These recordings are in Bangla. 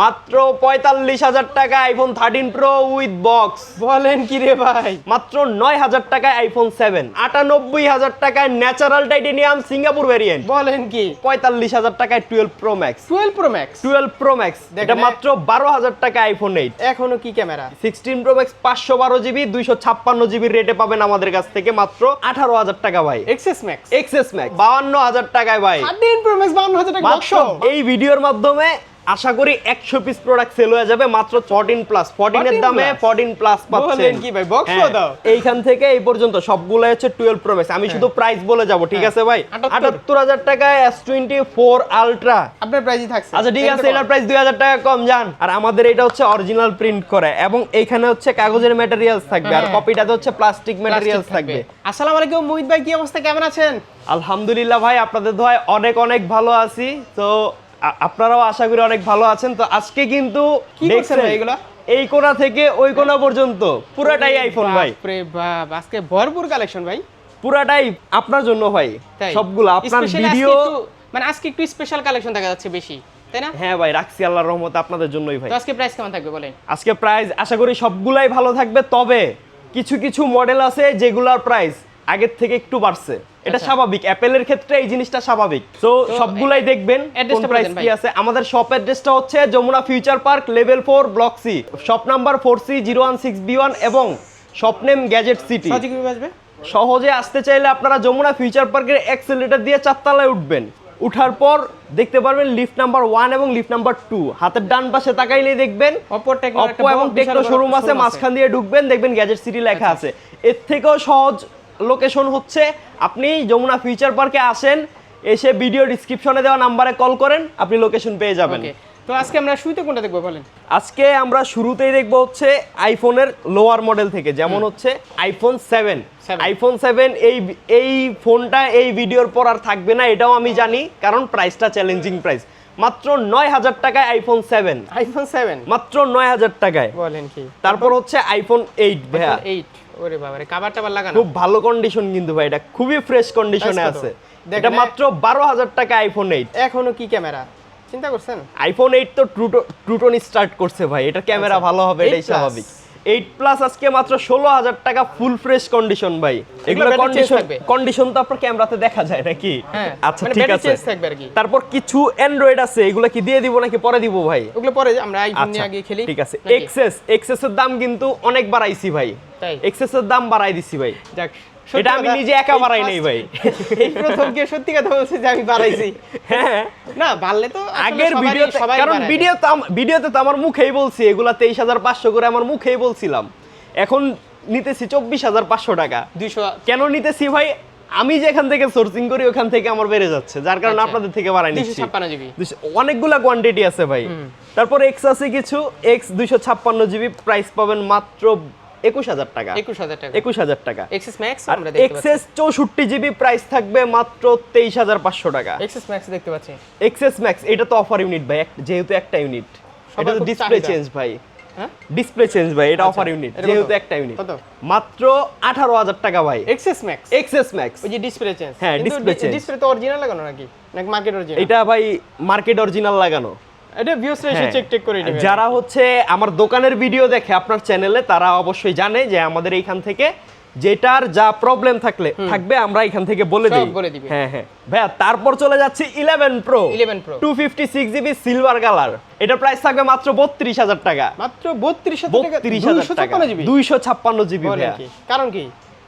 মাত্র পঁয়তাল্লিশ হাজার টাকা iPhone thirteen Pro with box বলেন কি রে ভাই? মাত্র নয় হাজার টাকায় আইফোন সেভেন আটানব্বই হাজার টাকায় ন্যাচারাল টাইটেনিয়াম সিঙ্গাপুর ভ্যারিয়েন্ট বলেন কি? পঁয়তাল্লিশ হাজার টাকায় twelve Pro Max twelve Pro Max twelve Pro Max এটা মাত্র বারো হাজার টাকা আইফোন এইট এখনও কি ক্যামেরা? সিক্সটিন প্রো ম্যাক্স পাঁচশো বারো জিবি দুইশো ছাপ্পান্ন জিবি রেটে পাবেন আমাদের কাছ থেকে মাত্র আঠারো হাজার টাকা ভাই। এক্সেস ম্যাক্স এক্সেস ম্যাক্স বাউান্ন হাজার টাকায় ভাই। থার্টিন প্রো ম্যাক্স বাউন্ন হাজার টাকা এই ভিডিওর মাধ্যমে আশা করি একশো পিস প্রোডাক্ট সেল হয়ে যাবে মাত্র ফোরটিন প্লাস ফোরটিনের 14 দামে? ফোরটিন প্লাস পাচ্ছেন। কি ভাই, box হ্যাঁ, দাও। এইখান থেকে এই পর্যন্ত সবগুলো হচ্ছে টুয়েলভ প্রো ম্যাক্স আমি শুধু প্রাইস বলে যাব ঠিক হ্যাঁ, আছে ভাই? আটাত্তর। হাজার টাকায় এস টোয়েন্টি ফোর আলট্রা আপনার প্রাইসই থাকছে। আচ্ছা ঠিক আছে এটার প্রাইস দুই হাজার টাকা কম যান। আর আমাদের এটা হচ্ছে অরিজিনাল প্রিন্ট করে এবং এইখানে হচ্ছে কাগজের ম্যাটেরিয়ালস থাকবে আর হ্যাঁ। কপিটাতে হচ্ছে প্লাস্টিক ম্যাটেরিয়ালস থাকবে। আসসালামু আলাইকুম মুহিত ভাই কি অবস্থা? কেমন আছেন? আলহামদুলিল্লাহ ভাই আপনাদের দোয়ায় অনেক অনেক ভালো আছি। তো আপনারাও আশা করি অনেক ভালো আছেন। তো আজকে কিন্তু দেখছেন এগুলা? এই কোণা থেকে ওই কোণা পর্যন্ত। পুরাটাই আইফোন ভাই। বাপ আজকে ভরপুর কালেকশন ভাই। পুরাটাই আপনার জন্য ভাই। সবগুলো আপনার ভিডিও মানে আজকে একটু স্পেশাল কালেকশন দেখা যাচ্ছে বেশি তাই না? হ্যাঁ ভাই রাখছি আল্লাহর রহমতে আপনাদের জন্যই ভাই। তো আজকে প্রাইস কেমন থাকবে বলেন? আজকে প্রাইস আশা করি সবগুলাই ভালো থাকবে তবে কিছু কিছু মডেল আছে যেগুলোর প্রাইস আগের থেকে একটু বাড়ছে। এটা আচ্ছা। স্বাভাবিক। অ্যাপেলের ক্ষেত্রে এই জিনিসটা স্বাভাবিক। তো সবগুলাই দেখবেন কোন অ্যাড্রেসটা প্রাইস কি আছে। আমাদের শপ অ্যাড্রেসটা হচ্ছে Jamuna future park level four block C shop number four C zero one six B one এবং শপ নেম গ্যাজেট সিটি সহজে আসতে চাইলে আপনারা যমুনা ফিউচার পার্কের এক্সেলেটার দিয়ে চারতলায় উঠবেন। উঠার পর দেখতে পারবেন লিফট নাম্বার ওয়ান এবং লিফট নাম্বার টু হাতের ডান পাশে তাকাইলেই দেখবেন অপো এবং টেকনো শোরুম আছে। মাঝখান দিয়ে ঢুকবেন দেখবেন গ্যাজেট সিটি লেখা আছে। এর থেকেও সহজ লোকেশন হচ্ছে আপনি যমুনা ফিউচার পার্কে আসেন এসে ভিডিও ডিসক্রিপশনে দেওয়া নাম্বারে কল করেন আপনি লোকেশন পেয়ে যাবেন। তো আজকে আমরা শুইতে কোনটা দেখব বলেন? আজকে আমরা শুরুতেই দেখব হচ্ছে আইফোনের লোয়ার মডেল থেকে যেমন হচ্ছে আইফোন সেভেন আইফোন সেভেন এই এই ফোনটা এই ভিডিওর পর আর থাকবে না এটাও আমি জানি কারণ প্রাইসটা চ্যালেঞ্জিং প্রাইস মাত্র নয় হাজার টাকায় আইফোন সেভেন আইফোন সেভেন মাত্র নয় হাজার টাকায়। বলেন কি? তারপর হচ্ছে আইফোন এইট ভাইয়া। এইট ওরে বাবারে কাবার টাবার লাগানো? খুব ভালো কন্ডিশন কিন্তু ভাই এটা খুবই ফ্রেশ কন্ডিশনে আছে। এটা মাত্র বারো হাজার টাকা আইফোন এইট এখনও কি ক্যামেরা চিন্তা করছেন? আইফোন এইট তো ট্রুটো ট্রুটন স্টার্ট করছে ভাই এটা ক্যামেরা আচ্ছা, ভালো হবে এটাই স্বাভাবিক। এইট প্লাস আজকে মাত্র ষোলো হাজার টাকা ফুল ফ্রেশ কন্ডিশন ভাই। এগুলো কন্ডিশন কন্ডিশন তো আপনার ক্যামেরাতে দেখা যায় নাকি? হ্যাঁ আচ্ছা মানে ঠিক আছে। তারপর কিছু অ্যান্ড্রয়েড আছে এগুলো কি দিয়ে দিব নাকি পরে দিব ভাই? ওগুলো পরে আমরা আইফোন নিয়ে আচ্ছা আগে খেলি। ঠিক আছে? এক্সেস এক্সেসের দাম কিন্তু অনেক বাড়াইছি ভাই। তাই? এক্সেসের দাম বাড়াই দিছি ভাই। যাক। এটা আমি নিজে একা বাড়াই নাই ভাই। এই প্রথম কে সত্যি কথা বলছে যে আমি বাড়াইছি। হ্যাঁ। না বাড়লে তো আগের সবাই কারণ। ভিডিও ভিডিওতে তো আমার মুখেই বলছি এগুলা তেইশ হাজার পাঁচশো করে আমার মুখেই বলছিলাম। এখন নিতেছি চব্বিশ হাজার পাঁচশো টাকা। 200 কেন নিতেছি ভাই? আমি যেখান থেকে সোর্সিং করি ওখান থেকে আমার বেড়ে যাচ্ছে। যার কারণে আচ্ছা। আপনাদের থেকে বাড়াই নিচ্ছি। 256 অনেকগুলা কোয়ান্টিটি আছে ভাই। তারপর এক্স আছে কিছু এক্স দুইশো ছাপ্পান্ন জিবি প্রাইস পাবেন মাত্র একুশ হাজার টাকা। 21000 টাকা। একুশ হাজার টাকা। এক্সএস ম্যাক্স আমরা দেখতে চৌষট্টি জিবি প্রাইস থাকবে মাত্র তেইশ হাজার পাঁচশো টাকা। এক্সএস ম্যাক্স দেখতে পাচ্ছি। এক্সএস ম্যাক্স এটা তো অফার ইউনিট ভাই যেহেতু একটা ইউনিট এটা তো ডিসপ্লে চেঞ্জ ভাই। হ্যাঁ? ডিসপ্লে চেঞ্জ ভাই এটা আচ্ছা, অফার ইউনিট যেহেতু একটা ইউনিট মাত্র আঠারো হাজার টাকা ভাই। এক্সএস ম্যাক্স এক্সএস ম্যাক্স ওই যে ডিসপ্লে চেঞ্জ হ্যাঁ, display change। ডিসপ্লে তো অরিজিনাল লাগানো নাকি? নাকি মার্কেট অরিজিনাল এটা ভাই মার্কেট অরিজিনাল লাগানো। এটা হ্যাঁ। চেক টেক করে নেবে। যারা হচ্ছে আমার দোকানের ভিডিও দেখে আপনার চ্যানেলে তারা অবশ্যই জানে যে আমাদের এইখান থেকে যেটার যা প্রবলেম থাকলে থাকবে আমরা এখান থেকে বলে দিই। হ্যাঁ হ্যাঁ। ভাইয়া তারপর চলে যাচ্ছে eleven Pro 11 Pro। Two fifty six GB silver colour এটা প্রাইস থাকবে মাত্র বত্রিশ হাজার টাকা। মাত্র 32000 টাকা বত্রিশ হাজার টাকা। 256 জিবি দুইশো ছাপ্পান্ন জিবি বলেন ভাইয়া। কারণ কি?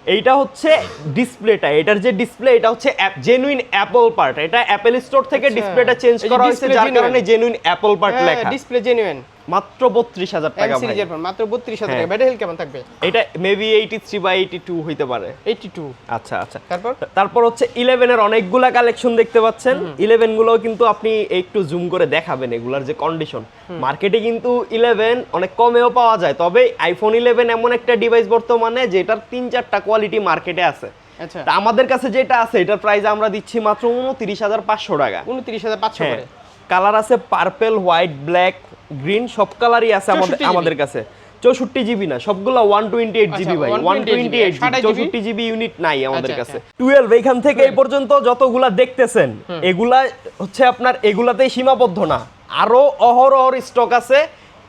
এইটা হচ্ছে ডিসপ্লেটা এটার যে ডিসপ্লে এটা হচ্ছে জেনুইন অ্যাপল পার্ট এটা অ্যাপেল স্টোর থেকে আচ্ছা। ডিসপ্লেটা চেঞ্জ করা হয়েছে যার কারণে জেনুইন অ্যাপল পার্ট লেখা। ডিসপ্লে জেনুইন মাত্র বত্রিশ হাজার টাকা সিরিজের ফোন মাত্র 32000 টাকা। হ্যাঁ। ব্যাটারি হেলথ কেমন থাকবে? এটা মেবি এইটি থ্রি বা এইটি টু হইতে পারে। 82 আচ্ছা আচ্ছা। তারপর? তারপর হচ্ছে ইলেভেনের অনেকগুলা কালেকশন দেখতে পাচ্ছেন। ইলেভেনগুলো কিন্তু আপনি একটু জুম করে দেখাবেন এগুলার যে কন্ডিশন মার্কেটে কিন্তু ইলেভেন অনেক কমেও পাওয়া যায়। তবে আইফোন ইলেভেন এমন একটা ডিভাইস বর্তমানে যেটার তিন চারটা কোয়ালিটি মার্কেটে আছে। আচ্ছা। আমাদের কাছে যেটা আছে এটার প্রাইস আমরা দিচ্ছি মাত্র উনত্রিশ হাজার পাঁচশো টাকা। 29500 হ্যাঁ। করে। কালার আছে পার্পেল হোয়াইট ব্ল্যাক গ্রিন সব কালারই আছে আমাদের আমাদের কাছে। চৌষট্টি জিবি না সবগুলো ওয়ান টোয়েন্টি এইট জিবি আচ্ছা, ভাই ওয়ান টোয়েন্টি এইট চৌষট্টি জিবি ইউনিট নাই আমাদের আচ্ছা, কাছে। টুয়েলভ এখান থেকে এই পর্যন্ত যতগুলা দেখতেছেন এগুলা হচ্ছে আপনার এগুলাতেই সীমাবদ্ধ না। আরও অহরহর স্টক আছে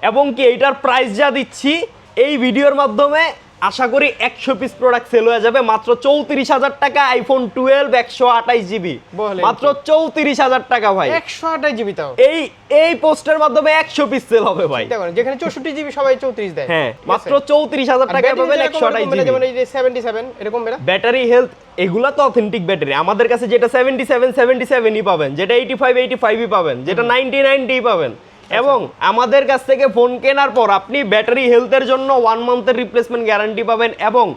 এবং কি এইটার প্রাইস যা দিচ্ছি এই ভিডিওর মাধ্যমে আশা করি একশো পিস প্রোডাক্ট সেল হয়ে যাবে। মাত্র চৌত্রিশ হাজার টাকা আইফোন টুয়েলভ একশো আঠাইশ জিবি মাত্র চৌত্রিশ হাজার টাকা ভাই। একশো আঠাশ জিবি তাও। এই এই পোস্টের মাধ্যমে একশো পিস সেল হবে ভাই। যেখানে চৌষট্টি জিবি সবাই চৌত্রিশ দেয়। হ্যাঁ মাত্র চৌত্রিশ হাজার টাকায় পাবেন একশো আঠাইশ জিবি যেমন এই যে সেভেন্টি সেভেন এরকম ব্যাটারি হেলথ এগুলা তো অথেন্টিক ব্যাটারি আমাদের কাছে যেটা সেভেন্টি সেভেন সেভেন্টি সেভেনই পাবেন যেটা এইটি ফাইভ এইটি ফাইভই পাবেন যেটা নাইনটি নাইনটি পাবেন। এবং আমাদের কাছ থেকে ফোন কেনার পর আপনি ব্যাটারি হেলথের জন্য ওয়ান মান্থের রিপ্লেসমেন্ট গ্যারান্টি পাবেন এবং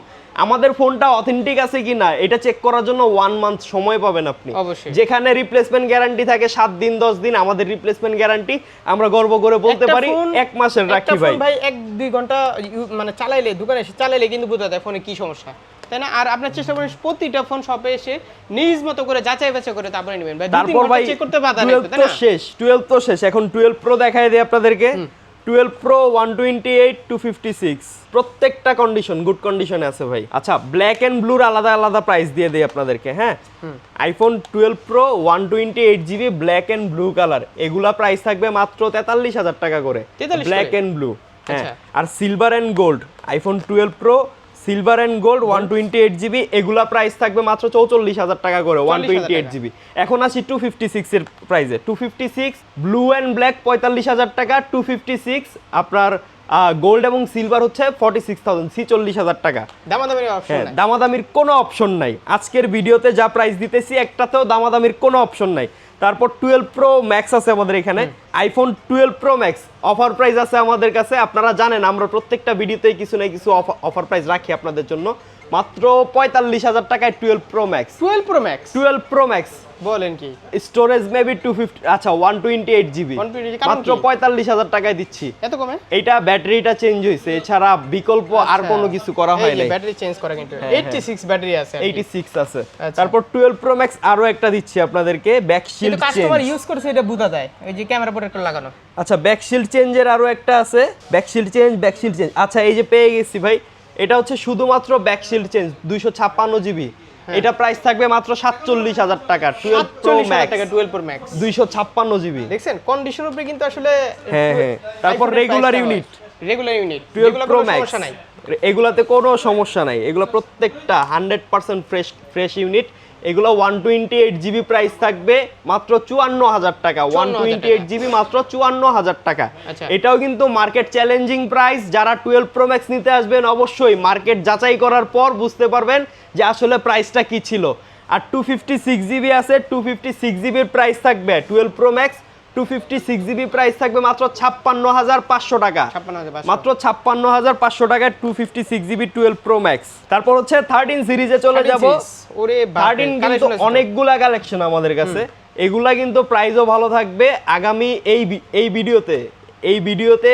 আমাদের ফোনটা অথেন্টিক আছে কিনা এটা চেক করার জন্য ওয়ান মান্থ সময় পাবেন আপনি। যেখানে রিপ্লেসমেন্ট গ্যারান্টি থাকে সাত দিন দশ দিন আমাদের রিপ্লেসমেন্ট গ্যারান্টি আমরা গর্ব করে বলতে পারি এক মাসের রাখি ভাই। ভাই এক দুই ঘণ্টা মানে চালাইলে দোকানে এসে চালাইলে কিন্তু বোঝা যায় ফোনে কি সমস্যা। তাই না? আর আপনার চেষ্টা করেন প্রতিটা ফোন শপে এসে নিজ মতো করে যাচাই বাছাই করে তারপরে নেবেন ভাই। তারপর ভাই চেক করতে বাধা নেই তো, না? শেষ টুয়েলভ তো শেষ। এখন টুয়েলভ প্রো দেখাই দিই আপনাদেরকে। Twelve Pro one twenty eight two fifty six প্রত্যেকটা কন্ডিশন গুড কন্ডিশনে আছে ভাই। আচ্ছা ব্ল্যাক অ্যান্ড ব্লুর আলাদা আলাদা প্রাইস দিয়ে দিই আপনাদেরকে হ্যাঁ? IPhone twelve Pro one twenty eight GB black and blue colour এগুলা প্রাইস থাকবে মাত্র তেতাল্লিশ হাজার টাকা করে। 43 ব্ল্যাক? অ্যান্ড ব্লু হ্যাঁ। আচ্ছা। আর silver and gold iPhone twelve Pro silver and gold one twenty eight GB এগুলা প্রাইস থাকবে মাত্র চৌচল্লিশ হাজার টাকা করে ওয়ান টোয়েন্টি এইট জিবি এখন আসি টু ফিফটি সিক্স এর প্রাইসে two fifty six blue and black পঁয়তাল্লিশ হাজার টাকা। টু ফিফটি সিক্স আপনার গোল্ড এবং সিলভার হচ্ছে ফর্টি সিক্স থাউজেন্ড ছিচল্লিশ হাজার টাকা। দামাদামির অপশন হ্যাঁ দামাদামির কোনো অপশন নাই। আজকের ভিডিওতে যা প্রাইস দিতেছি একটাতেও দামাদামির কোনো অপশন নাই। তারপর টুয়েলভ প্রো ম্যাক্স আছে আমাদের এখানে। IPhone twelve Pro Max offer price আছে আমাদের কাছে। আপনারা জানেন আমরা প্রত্যেকটা ভিডিওতেই কিছু না কিছু অফার প্রাইস রাখি আপনাদের জন্য। মাত্র পঁয়তাল্লিশ হাজার টাকায় twelve Pro Max twelve Pro Max twelve Pro Max বলেন কি? স্টোরেজ মেবি টু ফিফটি আচ্ছা ওয়ান টোয়েন্টি এইট জিবি মাত্র পঁয়তাল্লিশ হাজার টাকায় দিচ্ছি। এত কমে? এইটা ব্যাটারিটা চেঞ্জ হয়েছে এছাড়া বিকল্প আর কোনো কিছু করা হয় নাই। ব্যাটারি চেঞ্জ করা কিন্তু। হ্যাঁ, 86 ব্যাটারি আছে এইটি সিক্স আছে। আচ্ছা। তারপর টুয়েলভ প্রো ম্যাক্স আরও একটা দিচ্ছি আপনাদেরকে ব্যাক শিল্ড কাস্টমার ইউজ করছে এটা বোঝা যায়। ওই যে ক্যামেরা প্রোটেক্টর লাগানো। আচ্ছা ব্যাক শিল্ড চেঞ্জের আরও একটা আছে। Back shield change back shield change আচ্ছা এই যে পেয়ে গেছি ভাই এটা হচ্ছে শুধুমাত্র ব্যাকশিল্ড চেঞ্জ দুইশো ছাপ্পান্ন জিবি। এটা প্রাইস থাকবে মাত্র সাতচল্লিশ হাজার টাকা টুয়েলভ প্রো ম্যাক্স টাকা 12 প্রো ম্যাক্স দুইশো ছাপ্পান্ন জিবি। দেখছেন? কন্ডিশন উপরে কিন্তু আসলে হ্যাঁ, হ্যাঁ। তারপর regular unit regular unit twelve Pro Max এগুলাতে কোনো সমস্যা নাই। এগুলো প্রত্যেকটা hundred percent fresh fresh unit এগুলো one twenty eight GB price থাকবে মাত্র চুয়ান্ন হাজার টাকা। ওয়ান টোয়েন্টি এইট জিবি মাত্র চুয়ান্ন হাজার টাকা। আচ্ছা। এটাও কিন্তু মার্কেট চ্যালেঞ্জিং প্রাইস যারা টুয়েলভ প্রো ম্যাক্স নিতে আসবেন অবশ্যই মার্কেট যাচাই করার পর বুঝতে পারবেন যে আসলে প্রাইসটা কি ছিল। আর টু ফিফটি সিক্স জিবি আছে টু ফিফটি সিক্স জিবির প্রাইস থাকবে twelve Pro Max two fifty six GB price থাকবে মাত্র ছাপ্পান্ন হাজার পাঁচশো টাকা। 56,500 মাত্র ছাপ্পান্ন হাজার পাঁচশো টাকায় two fifty six GB twelve Pro Max তারপর হচ্ছে থার্টিন সিরিজে চলে যাব। ওরে থার্টিন কিন্তু অনেকগুলা কালেকশন আমাদের কাছে। এগুলা কিন্তু প্রাইসও ভালো থাকবে। আগামী এই এই ভিডিওতে এই ভিডিওতে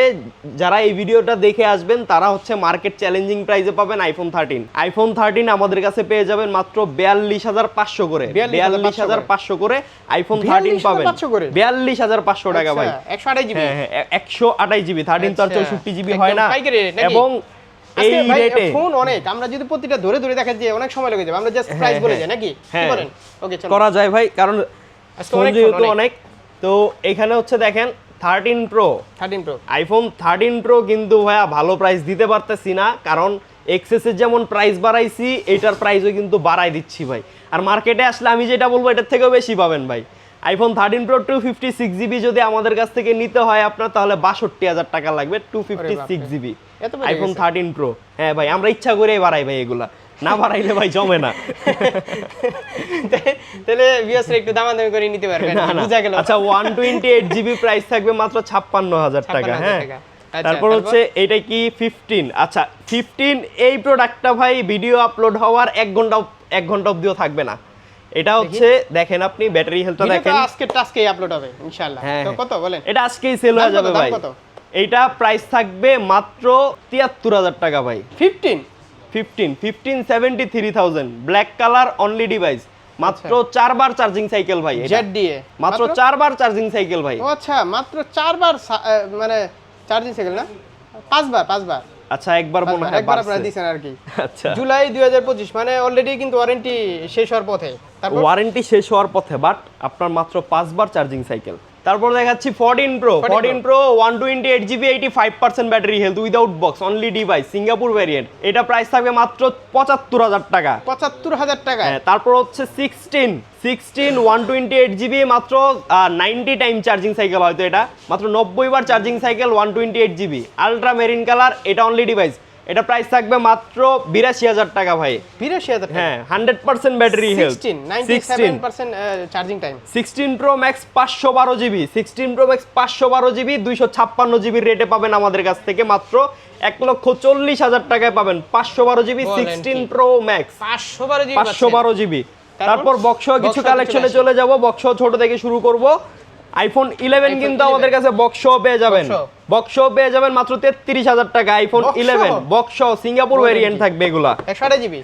যারা এই ভিডিওটা দেখে আসবেন তারা হচ্ছে মার্কেট চ্যালেঞ্জিং প্রাইসে পাবেন আইফোন থার্টিন আইফোন থার্টিন আমাদের কাছে পেয়ে যাবেন মাত্র বিয়াল্লিশ হাজার পাঁচশো করে। 42,500 বিয়াল্লিশ হাজার পাঁচশো করে আইফোন থার্টিন পাবেন। 42,500 করে? বিয়াল্লিশ হাজার পাঁচশো টাকা ভাই। একশো আঠাশ জিবি হ্যাঁ হ্যাঁ একশো আঠাশ জিবি থার্টিন তো আর আচ্ছা, চৌষট্টি জিবি হয় না? এবং এই রেটে ফোন অনেক। আমরা যদি প্রতিটা ধরে ধরে দেখা যায় অনেক সময় লেগে যাবে আমরা জাস্ট প্রাইস বলে যাই নাকি? কি হ্যাঁ। বলেন? ওকে চলো। করা যায় ভাই কারণ। অনেক তো এখানে হচ্ছে দেখেন thirteen Pro 13 Pro iPhone thirteen Pro কিন্তু ভাইয়া ভালো প্রাইস দিতে পারতেছি না কারণ এক্সেসের যেমন প্রাইস বাড়াইছি এটার প্রাইসও কিন্তু বাড়াই দিচ্ছি ভাই। আর মার্কেটে আসলে আমি যেটা বলব এটার থেকেও বেশি পাবেন ভাই। IPhone thirteen Pro two fifty six GB যদি আমাদের কাছ থেকে নিতে হয় আপনার তাহলে বাষট্টি হাজার টাকা লাগবে two fifty six GB iPhone thirteen Pro হ্যাঁ ভাই আমরা ইচ্ছা করেই বাড়াই ভাই এগুলা। না বাড়াইলে ভাই জমে না। তাহলে ভিউয়ার্সরা একটু দামাদামি করে নিতে পারবেন না। বুঝা গেল। আচ্ছা one twenty eight GB price থাকবে মাত্র ছাপ্পান্ন হাজার টাকা হ্যাঁ? আচ্ছা, তারপর? হচ্ছে এটা কি ফিফটিন আচ্ছা ফিফটিন এই প্রোডাক্টটা ভাই ভিডিও আপলোড হওয়ার এক ঘণ্টা এক ঘণ্টা অব্দিও থাকবে না। এটা হচ্ছে দেখেন আপনি ব্যাটারি হেলথটা দেখেন। আজকে টাস্কেই আপলোড হবে ইনশাআল্লাহ। হ্যাঁ তো হ্যাঁ। কত বলেন? এটা আজকেই সেল হয়ে যাবে ভাই? এইটা প্রাইস থাকবে মাত্র তিয়াত্তর হাজার টাকা ভাই। 15 fifteen fifteen seventy three thousand black colour only device মাত্র চারবার চার্জিং সাইকেল ভাই জেড দিয়ে। মাত্র চারবার চার্জিং সাইকেল ভাই। আচ্ছা মাত্র চারবার মানে চার্জিং সাইকেল না? পাঁচবার পাঁচবার। আচ্ছা একবার মনে হয় একবার আপনারা। দিছেন আর কি আচ্ছা। জুলাই দুই হাজার পঁচিশ মানে অলরেডি কিন্তু ওয়ারেন্টি শেষ হওয়ার পথে। তারপর? ওয়ারেন্টি শেষ হওয়ার পথে বাট আপনার মাত্র পাঁচবার চার্জিং সাইকেল তারপর দেখাচ্ছি fourteen Pro 14 fourteen Pro one twenty eight GB eighty five percent battery health without box only device Singapore variant এটা প্রাইস থাকবে মাত্র পঁচাত্তর হাজার টাকা। পঁচাত্তর হাজার টাকা। হ্যাঁ, তারপর হচ্ছে sixteen sixteen one twenty eight GB মাত্র নাইনটি টাইম চার্জিং সাইকেল হয়তো এটা। মাত্র নব্বই বার charging cycle one twenty eight GB ultra marine colour এটা অনলি ডিভাইস এটা প্রাইস থাকবে মাত্র বিরাশি হাজার টাকা ভাই। বিরাশি হাজার হ্যাঁ hundred percent battery health sixteen charging time sixteen Pro Max পাঁচশো বারো জিবি সিক্সটিন প্রো ম্যাক্স পাঁচশো বারো জিবি দুইশো ছাপ্পান্ন জিবির রেটে পাবেন আমাদের কাছ থেকে। মাত্র এক লক্ষ চল্লিশ হাজার টাকায় পাবেন পাঁচশো বারো জিবি সিক্সটিন? প্রো ম্যাক্স পাঁচশো বারো জিবি পাঁচশো বারো জিবি তারপর? বক্স কিছু কালেকশনে চলে চলে যাব। বক্স ছোট থেকে শুরু করব। আইফোন ইলেভেন কিন্তু আমাদের কাছে বক্স পেয়ে যাবেন। বক্স পেয়ে যাবেন মাত্র তেত্রিশ হাজার টাকা iPhone eleven box Singapore variant থাকবে এগুলা।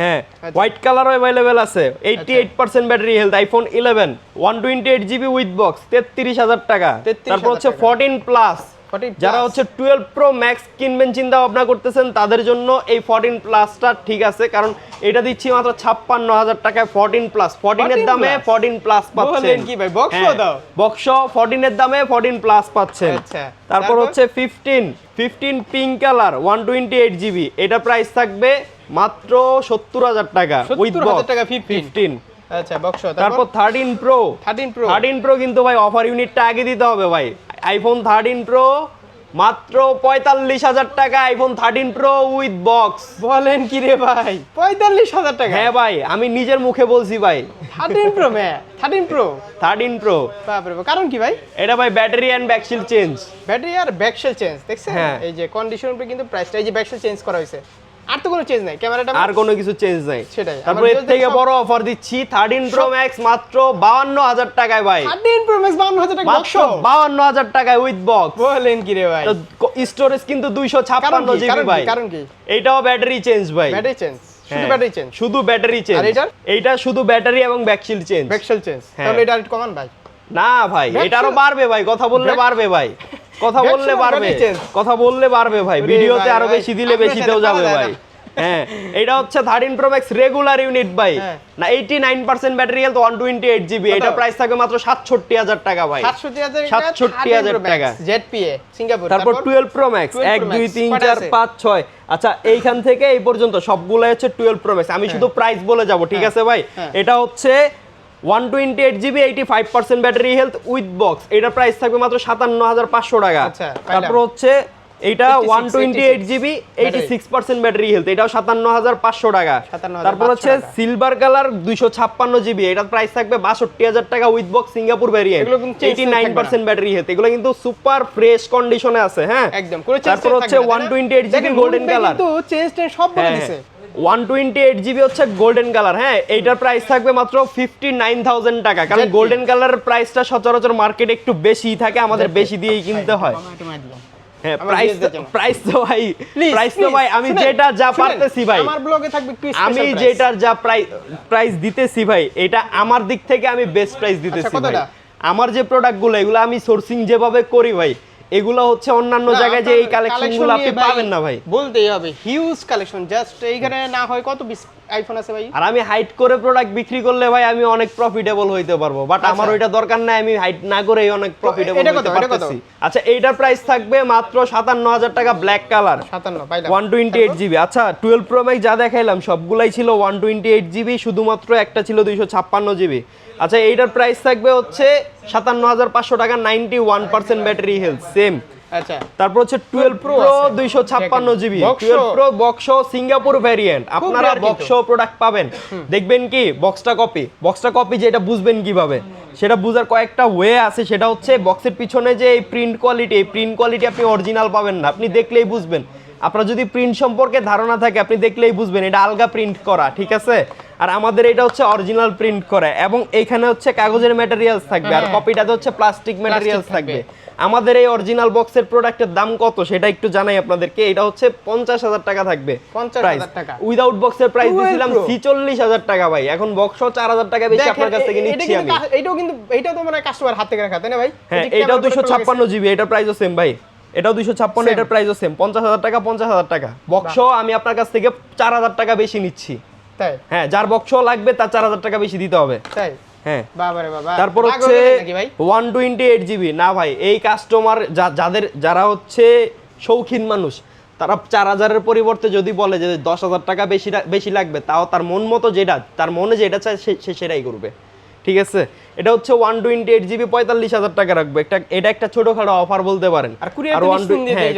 হ্যাঁ। হোয়াইট কালার অ্যাভেলেবেল আছে। Eighty eight percent battery health iPhone eleven one twenty eight GB with box তেত্রিশ হাজার টাকা। 33,000 তারপর হচ্ছে ফোরটিন প্লাস 14 যারা হচ্ছে টুয়েলভ প্রো ম্যাক্স কিনবেন চিন্তা ভাবনা করতেছেন তাদের জন্য এই ফোরটিন প্লাসটা ঠিক আছে। কারণ এটা দিচ্ছি মাত্র ছাপ্পান্ন হাজার টাকায় ফোরটিন প্লাস ফোরটিনের 14 দামে? ফোরটিন প্লাস পাচ্ছেন। কি ভাই, সহ দাও? বক্স ফোরটিনের দামে ফোরটিন প্লাস পাচ্ছেন। আচ্ছা, তারপর? হচ্ছে fifteen fifteen pink colour one twenty eight GB এটা প্রাইস থাকবে মাত্র সত্তর হাজার টাকা উইথ 70,000 টাকা ফিফটিন আচ্ছা বক্স তারপর? তারপর thirteen Pro thirteen Pro thirteen Pro কিন্তু ভাই অফার ইউনিটটা আগে দিতে হবে ভাই। আইফোন থার্টিন প্রো মাত্র পঁয়তাল্লিশ হাজার টাকা iPhone thirteen Pro with box বলেন কি রে ভাই? পঁয়তাল্লিশ হাজার টাকা? হ্যাঁ ভাই আমি নিজের মুখে বলছি ভাই। থার্টিন প্রো ম্যা থার্টিন প্রো থার্টিন প্রো বাপরে কারণ কি ভাই? এটা ভাই battery and back shell change battery R back shell change দেখছেন? হ্যাঁ। এই যে কন্ডিশন উপরে কিন্তু প্রাইসটা এই যে ব্যাকশেল চেঞ্জ করা হয়েছে। আর তো কোনো চেঞ্জ নাই ক্যামেরাটা আর কোনো কিছু চেঞ্জ নাই। সেটাই। তারপর এর থেকে বড় অফার দিচ্ছি থার্টিন প্রো ম্যাক্স মাত্র বাউান্ন হাজার টাকায় ভাই। থার্টিন প্রো ম্যাক্স বাউন্ন হাজার টাকা বক্স মাত্র বাউান্ন হাজার টাকায় উইথ বক্স বলেন কি রে ভাই। স্টোরেজ কিন্তু দুইশো ছাপ্পান্ন কারণ কি? জিবি ভাই। কারণ কি? এটাও ব্যাটারি চেঞ্জ ভাই। ব্যাটারি চেঞ্জ শুধু ব্যাটারি চেঞ্জ শুধু ব্যাটারি চেঞ্জ আর এটার? এইটা শুধু ব্যাটারি এবং ব্যাকশিল চেঞ্জ ব্যাকশেল চেঞ্জ। তাহলে এটা আরেকটু কমান ভাই। না ভাই এটা আরও বাড়বে ভাই কথা বললে বাড়বে ভাই। কথা বললে change? কথা বললে বাড়বে ভাই। ভিডিওতে আরও বেশি দিলে বেশিতেও যাবে ভাই। হ্যাঁ এটা হচ্ছে thirteen Pro Max regular unit ভাই। হ্যাঁ। না eighty nine percent battery health one twenty eight GB এটা প্রাইস থাকবে মাত্র সাতষট্টি হাজার টাকা ভাই। সাতষট্টি হাজার টাকা। জেড পিএ সিঙ্গাপুর তারপর টুয়েলভ প্রো ম্যাক্স 12 এক দুই তিন চার পাঁচ ছয়। আচ্ছা এইখান থেকে এই পর্যন্ত সবগুলো হচ্ছে টুয়েলভ প্রো ম্যাক্স আমি শুধু প্রাইস বলে যাব ঠিক হ্যাঁ, আছে ভাই? হ্যাঁ। এটা হচ্ছে one twenty eight GB eighty five percent battery health with box এটার প্রাইস থাকবে মাত্র সাতান্ন হাজার পাঁচশো টাকা। আচ্ছা, তারপর হচ্ছে 86, twenty eight GB eighty six percent battery health এটাও সাতান্ন হাজার পাঁচশো টাকা। তারপর হচ্ছে সিলভার কালার দুইশো ছাপ্পান্ন জিবি এটার প্রাইস থাকবে বাষট্টি হাজার টাকা with box Singapore nine percent battery health এগুলো কিন্তু সুপার ফ্রেশ কন্ডিশনে আছে হ্যাঁ? একদম তারপর হচ্ছে one twenty eight GB golden colour কিন্তু চেঞ্জ সব বলে দিছে। ওয়ান টোয়েন্টি এইট জিবি হচ্ছে গোল্ডেন কালার হ্যাঁ? এইটার প্রাইস থাকবে মাত্র ফিফটি নাইন থাউজেন্ড টাকা কারণ গোল্ডেন কালারের প্রাইসটা সচরাচর মার্কেটে একটু বেশি থাকে আমাদের বেশি দিয়েই কিনতে হয়। হ্যাঁ আমার প্রাইস প্রাইস তো ভাই প্রাইস তো ভাই আমি যেটা যা পারতেছি ভাই। আমার ব্লগে থাকবে আমি যেটার যা প্রাইস প্রাইস দিতেছি ভাই এটা আমার দিক থেকে আমি বেস্ট প্রাইস দিতেছি আচ্ছা, ভাই। আমার যে প্রোডাক্টগুলো এগুলো আমি সোর্সিং যেভাবে করি ভাই এগুলো হচ্ছে অন্যান্য জায়গায় যে এই আপনার কালেকশনগুলো আপনি পাবেন না ভাই। বলতেই হবে হিউজ কালেকশন জাস্ট এইখানে না হয় কত পিস আইফোন আছে ভাই? আর আমি হাইট করে প্রোডাক্ট বিক্রি করলে ভাই আমি অনেক প্রফিটেবল হইতে পারব। বাট আমার আচ্ছা। ওইটা দরকার নাই আমি হাইট না করেই অনেক প্রফিটেবল পারতেছি। আচ্ছা এইটার প্রাইস থাকবে মাত্র সাতান্ন হাজার টাকা ব্ল্যাক কালার সাতান্ন পাইলাম। ওয়ান টোয়েন্টি এইট জিবি আচ্ছা টুয়েলভ প্রো ম্যাক্স যা দেখাইলাম সবগুলাই ছিল ওয়ান টোয়েন্টি এইট জিবি শুধুমাত্র একটা ছিল দুইশো ছাপ্পান্ন জিবি আচ্ছা এইটার প্রাইস থাকবে হচ্ছে সাতান্ন হাজার পাঁচশো টাকা ninety one percent battery health same আচ্ছা। তারপর হচ্ছে টুয়েলভ প্রো আছে। দুইশো ছাপ্পান্ন দেখেন, জিবি। Box টুয়েলভ সহ। প্রো বক্স সিঙ্গাপুর ভ্যারিয়েন্ট আপনারা বক্স প্রোডাক্ট পাবেন। দেখবেন কি বক্সটা কপি বক্সটা কপি যেটা বুঝবেন কীভাবে? সেটা বুঝার কয়েকটা ওয়ে আছে। সেটা হচ্ছে বক্সের পিছনে যে এই প্রিন্ট কোয়ালিটি এই প্রিন্ট কোয়ালিটি আপনি অরিজিনাল পাবেন না। আপনি দেখলেই বুঝবেন। আপনার যদি প্রিন্ট সম্পর্কে ধারণা থাকে আপনি দেখলেই বুঝবেন। এটা আলগা প্রিন্ট করা ঠিক আছে? আর আমাদের এটা হচ্ছে অরিজিনাল প্রিন্ট করা। এবং এইখানে হচ্ছে কাগজের ম্যাটেরিয়ালস থাকবে। আর হ্যাঁ। কপিটাতে হচ্ছে প্লাস্টিক ম্যাটেরিয়ালস থাকবে। আমাদের এই অরিজিনাল বক্সের প্রোডাক্টের দাম কত সেটা একটু জানাই আপনাদেরকে। এটা হচ্ছে পঞ্চাশ হাজার টাকা থাকবে। 50,000 টাকা। উইদাউট বক্সের প্রাইস 12 দিয়েছিলাম ছিচল্লিশ হাজার টাকা ভাই। এখন বক্স চার হাজার টাকা বেশি আপনার কাছ থেকে নিচ্ছি আমি। এইটাও কিন্তু এইটাও তো মানে কাস্টমার হাত থেকে রাখা তাই না ভাই? হ্যাঁ এটাও product ছাপ্পান্ন জিবি এটার প্রাইসও সেম ভাই। এটাও দুইশো ছাপ্পান্ন এটার প্রাইসও সেম পঞ্চাশ হাজার টাকা পঞ্চাশ হাজার টাকা। বক্স আমি আপনার কাছ থেকে চার হাজার টাকা বেশি নিচ্ছি। তাই? হ্যাঁ যার বক্স লাগবে তার চার হাজার টাকা বেশি দিতে হবে। তাই? হ্যাঁ। তারপর হচ্ছে ওয়ান টোয়েন্টি এইট জিবি। না ভাই এই কাস্টমার যাদের যারা হচ্ছে শৌখিন মানুষ তারা চার হাজারের পরিবর্তে যদি বলে যে দশ হাজার টাকা বেশি বেশি লাগবে তাও তার মন মতো যেটা তার মনে যেটা চায় সে- সেটাই করবে। ঠিক আছে? এটা হচ্ছে ওয়ান টোয়েন্টি এইট জিবি পঁয়তাল্লিশ হাজার টাকা রাখবে। একটা এটা একটা ছোটখাটো অফার বলতে পারেন। আর নিশ্চিন্তে হ্যাঁ,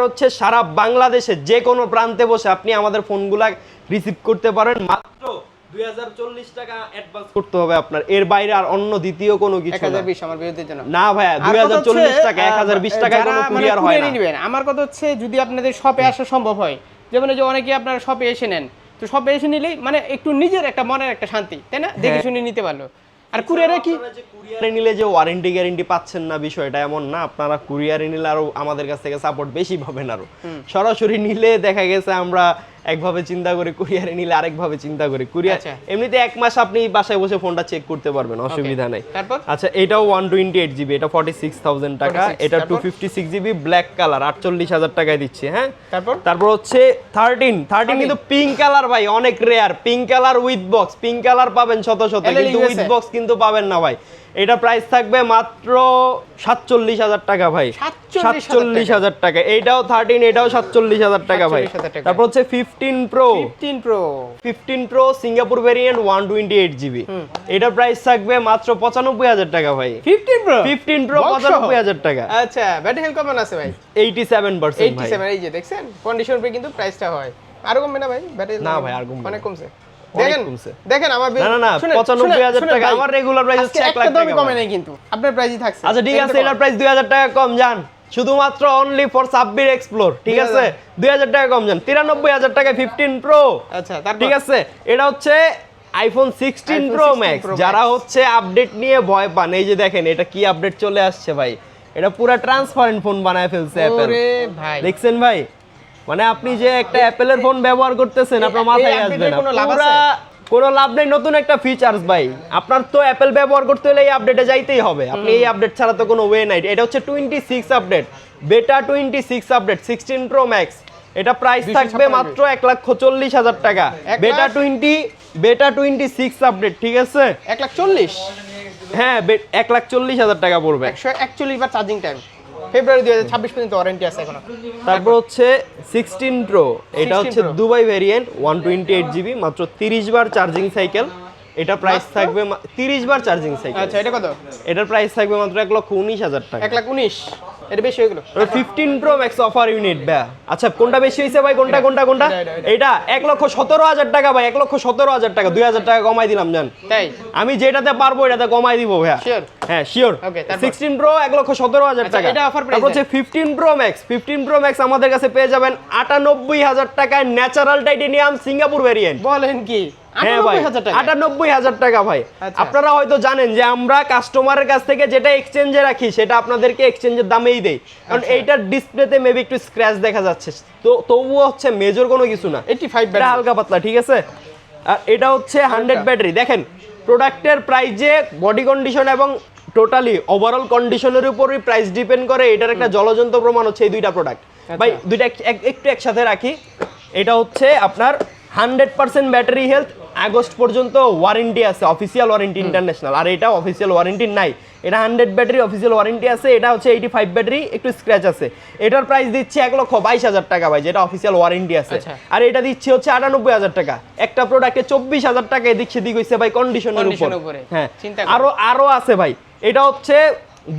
হচ্ছে সারা বাংলাদেশে যে কোনো প্রান্তে বসে আপনি আমাদের ফোনগুলা রিসিভ করতে পারেন। মাত্র দুই হাজার চল্লিশ টাকা অ্যাডভান্স করতে হবে আপনার। এর বাইরে আর অন্য দ্বিতীয় কোনো কিছু না। হাজার বিশ আমার বিরুদ্ধের জন্য না ভাইয়া আর দুই কথা হাজার হচ্ছে, চল্লিশ টাকা এক হাজার বিশ আহ, টাকায় কোনো মানে কুরিয়ার হয় না। আমার কথা হচ্ছে যদি আপনাদের শপে আসা সম্ভব হয় যেমন যে অনেকে আপনার শপে এসে নেন তো শপে এসে নিলেই মানে একটু নিজের একটা মনের একটা শান্তি তাই না? দেখে শুনে নিতে পারল। আর কুরিয়ারে কি? কুরিয়ারে নিলে যে ওয়ারেন্টি গ্যারেন্টি পাচ্ছেন না বিষয়টা এমন না। আপনারা কুরিয়ারে নিলে আরও আমাদের কাছ থেকে সাপোর্ট বেশি পাবেন আরও। সরাসরি নিলে দেখা গেছে আমরা একভাবে চিন্তা করি কুরিয়ারে নিলে আরেকভাবে চিন্তা করি। কুরিয়ার আচ্ছা। এমনিতে এক মাস আপনি বাসায় বসে ফোনটা চেক করতে পারবেন অসুবিধা নাই। আচ্ছা এটাও ওয়ান টোয়েন্টি এইট জিবি এটা ফর্টি সিক্স থাউজেন্ড টাকা এটা two fifty six GB black colour আটচল্লিশ হাজার টাকায় দিচ্ছে হ্যাঁ? তারপর? তারপর হচ্ছে থার্টিন থার্টিন কিন্তু পিঙ্ক কালার ভাই অনেক rare pink colour with box pink colour পাবেন শত শত কিন্তু উইথ বক্স কিন্তু পাবেন না ভাই। এটা প্রাইস থাকবে মাত্র সাতচল্লিশ হাজার টাকা ভাই। সাতচল্লিশ হাজার টাকা। এইটাও থার্টিন এটাও সাতচল্লিশ হাজার টাকা ভাই। তারপর হচ্ছে fifteen Pro fifteen Pro fifteen Pro Singapore variant one twenty eight GB এটার প্রাইস থাকবে মাত্র পঁচানব্বই হাজার টাকা ভাই। ফিফটিন প্রো ফিফটিন প্রো পঁচানব্বই হাজার টাকা। আচ্ছা ব্যাটারি হেলথ কেমন আছে ভাই। এইটি সেভেন পার্সেন্ট এইটটি ভাই। সেভেন এই যে দেখছেন কন্ডিশন পে কিন্তু প্রাইসটা হয়। আর কমবে না ভাই ব্যাটারি না ভাই, আর কমবে অনেক কমছে। দেখেন দেখেন আমার না, না, না, 95,000 টাকা, আমার regular price হচ্ছে এক লাখ টাকা কমে নাই কিন্তু আপনার প্রাইসই থাকছে। আচ্ছা ঠিক আছে এটার প্রাইস দুই হাজার টাকা কম যান শুধুমাত্র অনলি ফর সাব্বির এক্সপ্লোর ঠিক আছে? দুই হাজার টাকা কম যান তিরানব্বই হাজার টাকা ফিফটিন প্রো আচ্ছা ঠিক আছে? এটা হচ্ছে আইফোন সিক্সটিন প্রো ম্যাক্স যারা হচ্ছে আপডেট নিয়ে ভয় পান এই যে দেখেন এটা কি আপডেট চলে আসছে ভাই? এটা পুরো ট্রান্সপারেন্ট ফোন বানায় ফেলছে ভাই। দেখছেন ভাই? মানে আপনি যে একটা অ্যাপেলের ফোন ব্যবহার করতেছেন আপনার মাথায় আসবে না। কোনো লাভ পুরা কোনো লাভ নেই নতুন একটা ফিচার্স ভাই। আপনার তো অ্যাপেল ব্যবহার করতে হলে এই আপডেটে যাইতেই হবে। আপনি এই আপডেট ছাড়া তো কোনো ওয়ে নাই। এটা হচ্ছে twenty six update beta twenty six update sixteen Pro Max এটা প্রাইস থাকবে মাত্র এক লক্ষ চল্লিশ হাজার টাকা। বেটা? টোয়েন্টি বেটা টোয়েন্টি সিক্স আপডেট ঠিক আছে? এক লাখ চল্লিশ? হ্যাঁ এক লাখ চল্লিশ হাজার টাকা পড়বে। একশো একচল্লিশ বার চার্জিং টাইম ফেব্রুয়ারি দুই হাজার ছাব্বিশ পর্যন্ত ওয়ারেন্টি আছে এখনও। তারপর হচ্ছে সিক্সটিন প্রো এটা হচ্ছে Dubai variant one twenty eight GB মাত্র তিরিশ বার চার্জিং সাইকেল এটা প্রাইস থাকবে তিরিশ বার চার্জিং সাইকেল আচ্ছা এটা কত? এটার প্রাইস থাকবে মাত্র এক লক্ষ উনিশ হাজার টাকা। এক লাখ উনিশ। এটা বেশি হয়ে গেলো। Fifteen Pro Max offer unit ব্যা। আচ্ছা কোনটা বেশি হয়েছে ভাই? কোনটা কোনটা কোনটা? এটা, এটা, এটা। এটা এক লক্ষ সতেরো হাজার টাকা ভাই এক লক্ষ সতেরো হাজার টাকা দুই হাজার টাকা কমাই দিলাম জান। তাই? আমি যেটাতে পারব এটাতে কমাই দিব ভাইয়া। Sure? হ্যাঁ শিওর তারপর? সিক্সটিন প্রো এক লক্ষ সতেরো হাজার আচ্ছা, টাকা। এটা price তারপর হচ্ছে fifteen Pro Max fifteen Pro Max আমাদের কাছে পেয়ে যাবেন আটানব্বই হাজার টাকায় ন্যাচারাল টাইটেনিয়াম সিঙ্গাপুর ভেরিয়েন্ট বলেন কি? হ্যাঁ ভাই আটানব্বই হাজার টাকা। ভাই। আচ্ছা। আপনারা হয়তো জানেন যে আমরা কাস্টমারের কাছ থেকে যেটা এক্সচেঞ্জে রাখি সেটা আপনাদেরকে এক্সচেঞ্জের দামেই দেই। কারণ আচ্ছা। এইটার ডিসপ্লেতে মেবি একটু স্ক্র্যাচ দেখা যাচ্ছে। তো তবুও হচ্ছে মেজর কোনো কিছু না। এইটি ফাইভ হালকা পাতলা ঠিক আছে? আর এটা হচ্ছে হান্ড্রেড ব্যাটারি দেখেন প্রোডাক্টের প্রাইজে বডি কন্ডিশন এবং টোটালি ওভারঅল কন্ডিশনের উপরই প্রাইস ডিপেন্ড করে। এটার একটা জলজন্ত প্রমাণ হচ্ছে এই দুইটা প্রোডাক্ট ভাই দুইটা এক- এক- একটু একসাথে রাখি। এটা হচ্ছে আপনার hundred percent battery health August পর্যন্ত ওয়ারেন্টি আছে অফিসিয়াল ওয়ারেন্টি ইন্টারন্যাশনাল আর এটা অফিসিয়াল ওয়ারেন্টি নাই। এটা হান্ড্রেড ব্যাটারি অফিসিয়াল ওয়ারেন্টি আছে এটা হচ্ছে এইটি ফাইভ ব্যাটারি একটু স্ক্র্যাচ আছে। এটার প্রাইস দিচ্ছে এক লক্ষ বাইশ হাজার টাকা ভাই যেটা অফিসিয়াল ওয়ারেন্টি আছে। আচ্ছা। আর এটা দিচ্ছে হচ্ছে আটানব্বই হাজার টাকা। একটা প্রোডাক্টে চব্বিশ হাজার টাকা এদিক সেদিক হয়েছে ভাই কন্ডিশনের উপর। হ্যাঁ। চিন্তা করো। আরও আরও আছে ভাই। এটা হচ্ছে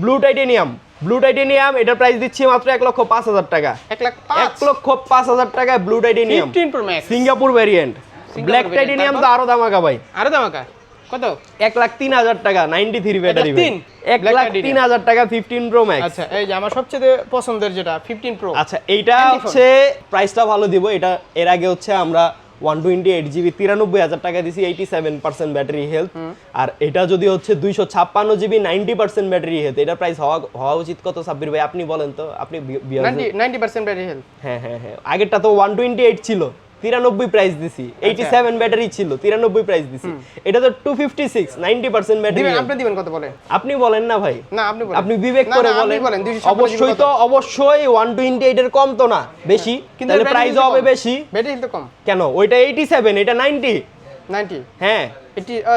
ব্লু টাইটেনিয়াম ব্লু টাইটেনিয়াম এটার প্রাইস দিচ্ছি মাত্র এক লক্ষ পাঁচ হাজার টাকা। এক লক্ষ পাঁচ হাজার টাকায় blue titanium Singapore variant black titanium তো আরও দামাকা ভাই। আরও দামাকা? কত? এক লাখ তিন হাজার টাকা নাইনটি থ্রি ব্যাটারি? এক লাখ। তিন হাজার টাকা ফিফটিন প্রো ম্যাক্স আচ্ছা এই যে আমার সবচেয়ে পছন্দের যেটা ফিফটিন প্রো আচ্ছা এইটা হচ্ছে প্রাইসটা ভালো দিব। এটা এর আগে হচ্ছে আমরা ওয়ান টোয়েন্টি এইট জিবি তিরানব্বই হাজার টাকা দিছি eighty seven percent battery health আর এটা যদি হচ্ছে দুইশো ছাপ্পান্ন GB ninety percent battery health এটা প্রাইস হওয়া হওয়া উচিত কত সাব্বির ভাই? আপনি বলেন তো। আপনি নাইনটি পার্সেন্ট ব্যাটারি হেলথ হ্যাঁ হ্যাঁ হ্যাঁ। আগেরটা তো ওয়ান টোয়েন্টি এইট ছিল। তিরানব্বই প্রাইস দিছি এইটি আচ্ছা। সেভেন ব্যাটারি ছিল তিরানব্বই প্রাইস দিছি। এটা তো two fifty six ninety percent battery আপনি দিবেন কত বলেন আপনি বলেন না ভাই। না আপনি আপনি বিবেক করে বলেন। বলেন 256 অবশ্যই তো অবশ্যই ওয়ান টোয়েন্টি এইটের কম তো না বেশি। কিন্তু প্রাইস হবে বেশি। ব্যাটারি হেলথ কম। কেন? ওইটা এইটি সেভেন এটা নাইনটি নাইনটি হ্যাঁ।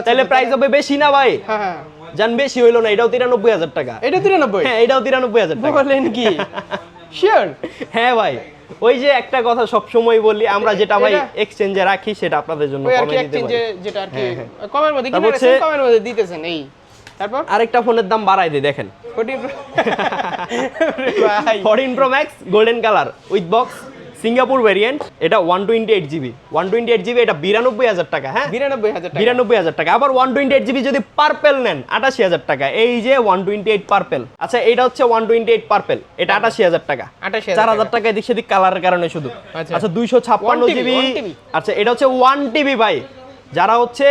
তাহলে প্রাইস হবে বেশি না ভাই। হ্যাঁ হ্যাঁ। জান বেশি হইল না এটাও তিরানব্বই হাজার টাকা। এটা তিরানব্বই? হ্যাঁ এটাও তিরানব্বই হাজার টাকা। বলেন কি? শিওর হ্যাঁ ভাই। ওই যে একটা কথা সব সময় বলি আমরা যেটা ভাই এক্সচেঞ্জে রাখি সেটা আপনাদের জন্য কমে দিতে পারি। যেটা আর কি হ্যাঁ, হ্যাঁ। কমের মধ্যে কিনা হচ্ছে- কমের মধ্যে দিতেছেন? এই তারপর? আরেকটা ফোনের দাম বাড়াই দেই দেখেন। Fourteen pro max golden colour with box Singapore variant এটা one twenty eight GB one twenty eight GB এটা বিরানব্বই হাজার টাকা হ্যাঁ? বিরানব্বই হাজার টাকা। বিরানব্বই হাজার টাকা। আবার ওয়ান টোয়েন্টি এইট জিবি যদি পার্পেল নেন আটাশি হাজার টাকা। এই যে ওয়ান টোয়েন্টি এইট পার্পেল আচ্ছা এটা হচ্ছে ওয়ান টোয়েন্টি এইট পার্পেল এটা আটাশি হাজার টাকা। আটাশি চার হাজার টাকা এদিক সেদিক কালারের কারণে শুধু। আচ্ছা। আচ্ছা দুইশো ছাপ্পান্ন জিবি আচ্ছা এটা হচ্ছে ওয়ান টিবি ভাই। যারা হচ্ছে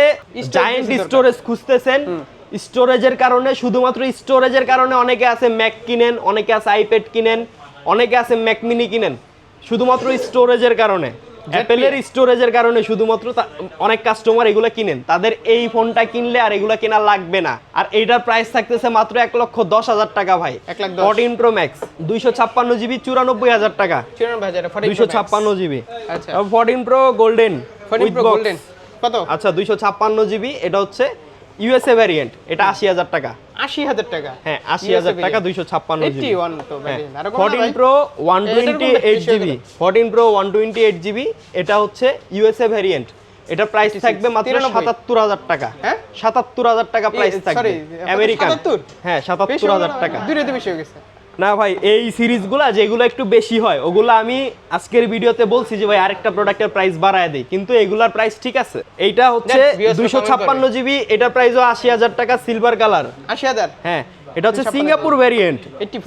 জায়েন্ট স্টোরেজ খুঁজতেছেন স্টোরেজের কারণে শুধুমাত্র স্টোরেজের কারণে অনেকে আছে ম্যাক কিনেন অনেকে আছে আইপ্যাড কিনেন অনেকে আছে ম্যাক মিনি কিনেন। শুধুমাত্র স্টোরেজের কারণে। অ্যাপেলের স্টোরেজের কারণে শুধুমাত্র অনেক কাস্টমার এগুলো কিনেন। তাদের এই ফোনটা কিনলে আর এগুলো কেনা লাগবে না। আর এইটার প্রাইস থাকতেছে মাত্র এক লক্ষ দশ হাজার টাকা ভাই। এক লাখ দশ। ফোরটিন প্রো ম্যাক্স দুইশো ছাপ্পান্ন জিবি চুরানব্বই হাজার টাকা। দুইশো ছাপ্পান্ন জিবি। আচ্ছা। ফোরটিন প্রো গোল্ডেন গোল্ডেন কত? আচ্ছা দুইশো ছাপ্পান্ন জিবি এটা হচ্ছে ইউএসএ ভ্যারিয়েন্ট এটা আশি হাজার টাকা। আশি হাজার টাকা। হ্যাঁ আশি হাজার টাকা দুইশো ছাপ্পান্ন জিবি ওয়ান তো variant। আরও কম না fourteen pro one twenty eight GB fourteen pro one twenty eight GB এটা হচ্ছে ইউএসএ ভ্যারিয়েন্ট এটা প্রাইস থাকবে মাত্র 93 সাতাত্তর হাজার টাকা। হ্যাঁ? সাতাত্তর হাজার টাকা প্রাইস থাকবে। আমেরিকা আমেরিকান হ্যাঁ সাতাত্তর হাজার টাকা। তো বেশি হয়ে গেছে। না ভাই এই সিরিজগুলো যেগুলো একটু বেশি হয় ওগুলো আমি আজকের ভিডিওতে বলছি যে ভাই আরেকটা প্রোডাক্টের প্রাইস বাড়ায় দিই। কিন্তু এগুলার প্রাইস ঠিক আছে। এইটা হচ্ছে দুইশো ছাপ্পান্ন জিবি এটা প্রাইসও আশি হাজার টাকা সিলভার কালার আশি হাজার? হ্যাঁ এটা হচ্ছে Singapore variant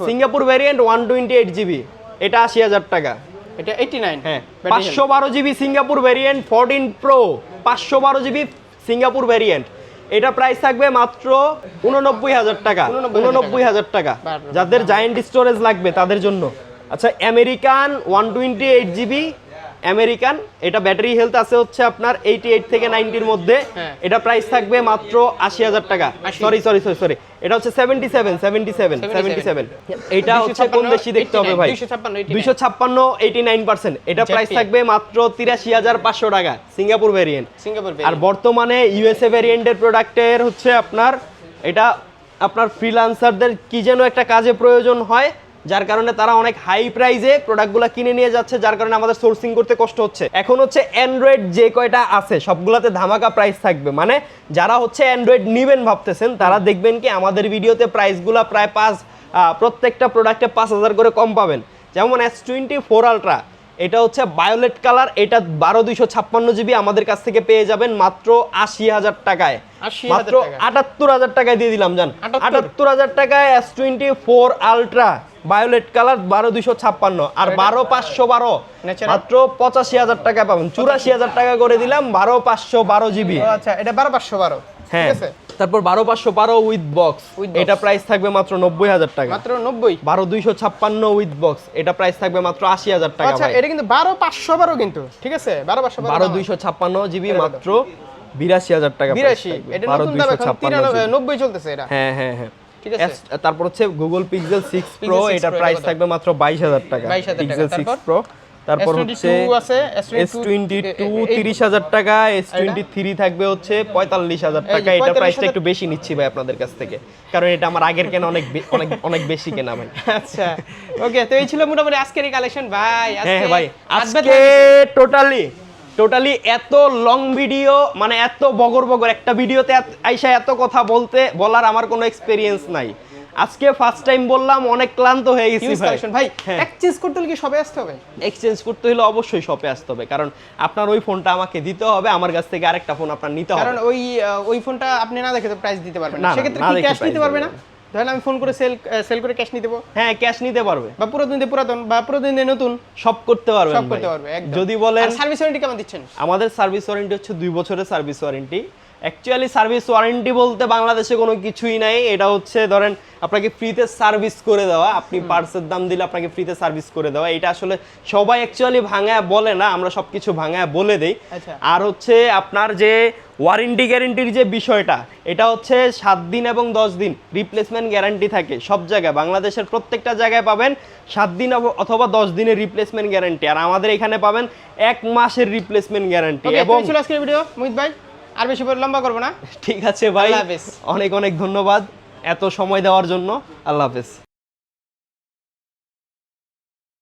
Singapore variant one twenty eight GB এটা আশি হাজার টাকা। এটা এইটটি নাইন হ্যাঁ পাঁচশো বারো GB Singapore variant fourteen pro পাঁচশো বারো জিবি সিঙ্গাপুর ভ্যারিয়েন্ট এটা প্রাইস থাকবে মাত্র উননব্বই হাজার টাকা। উননব্বই হাজার টাকা। যাদের জায়েন্ট স্টোরেজ লাগবে তাদের জন্য। আচ্ছা American one twenty eight GB American এটা ব্যাটারি হেলথ আছে হচ্ছে আপনার এইটি এইট থেকে নাইনটির মধ্যে। হ্যাঁ। এটা প্রাইস থাকবে মাত্র আশি হাজার টাকা। সরি সরি সরি সরি এটা হচ্ছে seventy seven seventy seven seventy seven এটা হচ্ছে কোন বেশি দেখতে হবে ভাই? 256, 89 দুইশো ছাপ্পান্ন এইটি নাইন পার্সেন্ট এটা প্রাইস থাকবে মাত্র তিরাশি হাজার পাঁচশো টাকা সিঙ্গাপুর ভ্যারিয়েন্ট সিঙ্গাপুর আর বর্তমানে ইউএসএ ভ্যারিয়েন্টের প্রোডাক্টের হচ্ছে আপনার এটা আপনার ফ্রিলান্সারদের কি যেন একটা কাজে প্রয়োজন হয় যার কারণে তারা অনেক হাই প্রাইসে প্রোডাক্টগুলো কিনে নিয়ে যাচ্ছে যার কারণে আমাদের সোর্সিং করতে কষ্ট হচ্ছে। এখন হচ্ছে অ্যান্ড্রয়েড যে কয়টা আছে সবগুলোতে ধামাকা প্রাইস থাকবে। মানে যারা হচ্ছে অ্যান্ড্রয়েড নিবেন ভাবতেছেন তারা দেখবেন কি আমাদের ভিডিওতে প্রাইসগুলো প্রায় পাঁচ প্রত্যেকটা প্রোডাক্টে পাঁচ হাজার করে কম পাবেন। যেমন এস টোয়েন্টি ফোর আলট্রা এটা হচ্ছে বায়োলেট কালার এটা বারো দুইশো ছাপ্পান্ন জিবি আমাদের কাছ থেকে পেয়ে যাবেন মাত্র আশি হাজার টাকায়। মাত্র আটাত্তর হাজার টাকায় দিয়ে দিলাম জান। আটাত্তর? হাজার টাকায় S twenty four ultra violet colour বারো দুইশো ছাপ্পান্ন আর বারো পাঁচশো বারো। মাত্র পঁচাশি হাজার টাকা পাবেন। চুরাশি হাজার টাকা করে দিলাম বারো পাঁচশো বারো জিবি। আচ্ছা এটা বারো পাঁচশো বারো। হ্যাঁ। তারপর বারো পাঁচশো বারো উইথ বক্স এটা প্রাইস থাকবে মাত্র নব্বই হাজার টাকা। মাত্র নব্বই? বারো দুইশো ছাপ্পান্ন উইথ বক্স এটা প্রাইস থাকবে মাত্র আশি হাজার টাকা আচ্ছা এটা কিন্তু বারো পাঁচশো বারো কিন্তু। ঠিক আছে? বারো পাঁচশো বারো দুইশো ছাপ্পান্ন জিবি মাত্র বিরাশি হাজার টাকা বিরাশি। এটা নতুন দাম এখন নব্বই চলতেছে এটা। হ্যাঁ হ্যাঁ হ্যাঁ। তারপর হচ্ছে গুগল পিক্সেল সিক্স প্রো 6 এটা Pro, প্রাইস থাকবে মাত্র বাইশ হাজার টাকা। পিক্সেল সিক্স প্রো তারপর? হচ্ছে এস টোয়েন্টি টু তিরিশ হাজার টাকা এস টোয়েন্টি থ্রি থাকবে হচ্ছে পঁয়তাল্লিশ হাজার টাকা। এটা 45,000 প্রাইসটা একটু বেশি নিচ্ছি ভাই আপনাদের কাছ থেকে। কারণ এটা আমার আগের কেনা অনেক অনেক অনেক বেশি কেনা ভাই। আচ্ছা। ওকে তো এই ছিল মোটামুটি আজকের কালেকশন ভাই হ্যাঁ ভাই আজকে টোটালি টোটালি এত লং ভিডিও মানে এত বগর বগর একটা ভিডিওতে আইসা এত কথা বলতে বলার আমার কোনো এক্সপেরিয়েন্স নাই। আজকে ফার্স্ট টাইম বললাম অনেক ক্লান্ত হয়ে গেছি ভাই। ভাই হ্যাঁ। এক্সচেঞ্জ করতে হলে কি সবে আসতে হবে? এক্সচেঞ্জ করতে হলে অবশ্যই শপে আসতে হবে। কারণ আপনার ওই ফোনটা আমাকে দিতে হবে আমার কাছ থেকে আরেকটা ফোন আপনার নিতে হবে। কারণ ওই ওই ফোনটা আপনি না দেখে তো প্রাইস দিতে পারবেন না, সেক্ষেত্রে কি ক্যাশ নিতে পারবে না? দিতে ধরেন আমি ফোন করে সেল সেল করে ক্যাশ নিতে পারব হ্যাঁ ক্যাশ নিতে পারবে। বা পুরাতন দিয়ে পুরাতন বা পুরাতন দিয়ে নতুন সব করতে পারবেন সব করতে পারবে যদি বলেন সার্ভিস ওয়ারেন্টি কেমন দিচ্ছেন? আমাদের সার্ভিস ওয়ারেন্টি হচ্ছে দুই বছরের service warranty actually service warranty বলতে বাংলাদেশে কোনো কিছুই নাই। এটা হচ্ছে ধরেন আপনাকে ফ্রিতে সার্ভিস করে দেওয়া। আপনি পার্সের দাম দিলে আপনাকে ফ্রিতে সার্ভিস করে দেওয়া। এটা আসলে সবাই অ্যাকচুয়ালি ভাঙায় বলে না আমরা সব কিছু ভাঙায় বলে দেই। আচ্ছা। আর হচ্ছে আপনার যে ওয়ারেন্টি গ্যারেন্টির যে বিষয়টা এটা হচ্ছে সাত দিন এবং দশ দিন রিপ্লেসমেন্ট গ্যারান্টি থাকে সব জায়গায়। বাংলাদেশের প্রত্যেকটা জায়গায় পাবেন সাত দিন অথবা দশ দিনের রিপ্লেসমেন্ট গ্যারান্টি আর আমাদের এখানে পাবেন এক মাসের রিপ্লেসমেন্ট গ্যারান্টি এবং ছিল আজকের ভিডিও মোহিত ভাই আর বেশি লম্বা করব না। ঠিক আছে ভাই অনেক অনেক ধন্যবাদ এত সময় দেওয়ার জন্য। আল্লাহ হাফেজ।